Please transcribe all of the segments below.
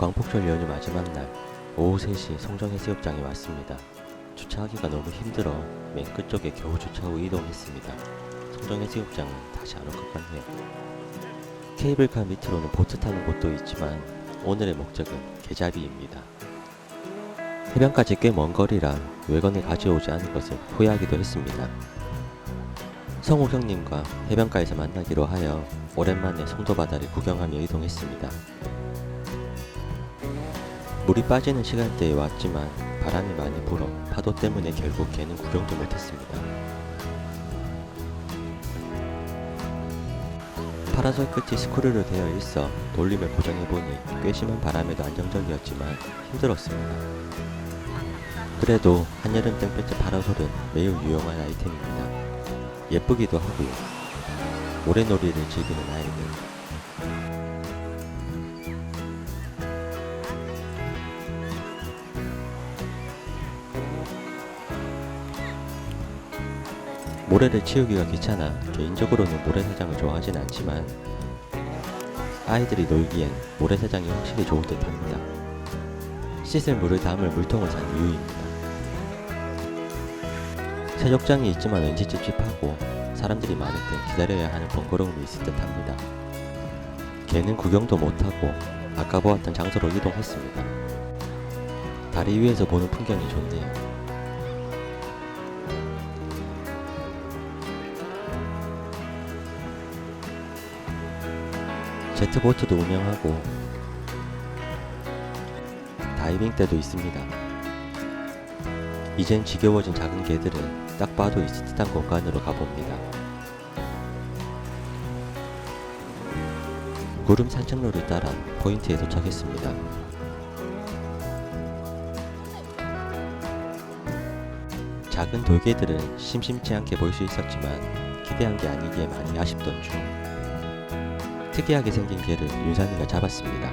광폭절 연휴 마지막 날 오후 3시 송정 해수욕장에 왔습니다. 주차하기가 너무 힘들어 맨 끝쪽에 겨우 주차 후 이동했습니다. 송정 해수욕장은 다시 안 올 것 같네요. 케이블카 밑으로는 보트 타는 곳도 있지만 오늘의 목적은 개잡이입니다. 해변까지 꽤 먼 거리라 외건을 가져오지 않은 것을 후회하기도 했습니다. 성우 형님과 해변가에서 만나기로 하여 오랜만에 송도 바다를 구경하며 이동했습니다. 물이 빠지는 시간대에 왔지만 바람이 많이 불어 파도 때문에 결국 개는 구경도 못했습니다. 파라솔 끝이 스크류로 되어 있어 돌림을 고정해보니 꽤 심한 바람에도 안정적이었지만 힘들었습니다. 그래도 한여름 땡볕의 파라솔은 매우 유용한 아이템입니다. 예쁘기도 하고요. 모래놀이를 즐기는 아이들. 모래를 치우기가 귀찮아 개인적으로는 모래사장을 좋아하진 않지만 아이들이 놀기엔 모래사장이 확실히 좋을 듯 합니다. 씻을 물을 담을 물통을 산 이유입니다. 세족장이 있지만 왠지 찝찝하고 사람들이 많을 땐 기다려야 하는 번거로움이 있을 듯 합니다. 개는 구경도 못하고 아까 보았던 장소로 이동했습니다. 다리 위에서 보는 풍경이 좋네요. 제트보트도 운영하고 다이빙 때도 있습니다. 이젠 지겨워진 작은 개들은 딱 봐도 있을 듯한 공간으로 가봅니다. 구름 산책로를 따라 포인트에 도착했습니다. 작은 돌개들은 심심치 않게 볼 수 있었지만 기대한 게 아니기에 많이 아쉽던 중 특이하게 생긴 개를 윤산이가 잡았습니다.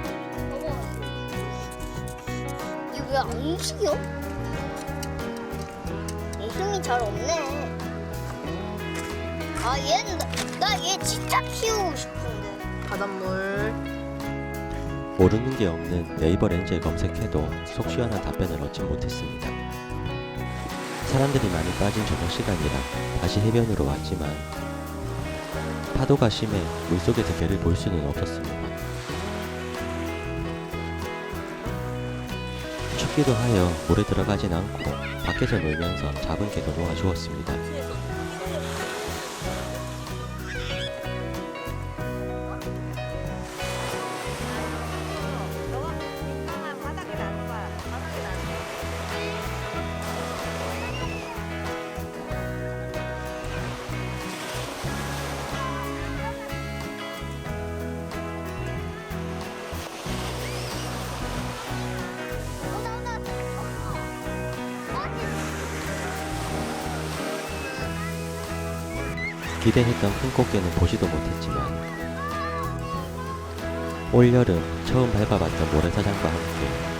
이거 왜안 움직여? 힘이 잘 없네. 아 얘는 나 얘 진짜 키우고 싶은데. 바닷물 모르는 게 없는 네이버 렌즈에 검색해도 속 시원한 답변을 얻지 못했습니다. 사람들이 많이 빠진 저녁 시간이라 다시 해변으로 왔지만 파도가 심해 물속에서 개를 볼 수는 없었습니다. 춥기도 하여 물에 들어가진 않고 밖에서 놀면서 잡은 개도 놓아주었습니다. 기대했던 큰 꽃게는 보지도 못했지만 올여름 처음 밟아봤던 모래사장과 함께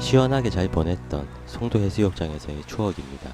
시원하게 잘 보냈던 송도 해수욕장에서의 추억입니다.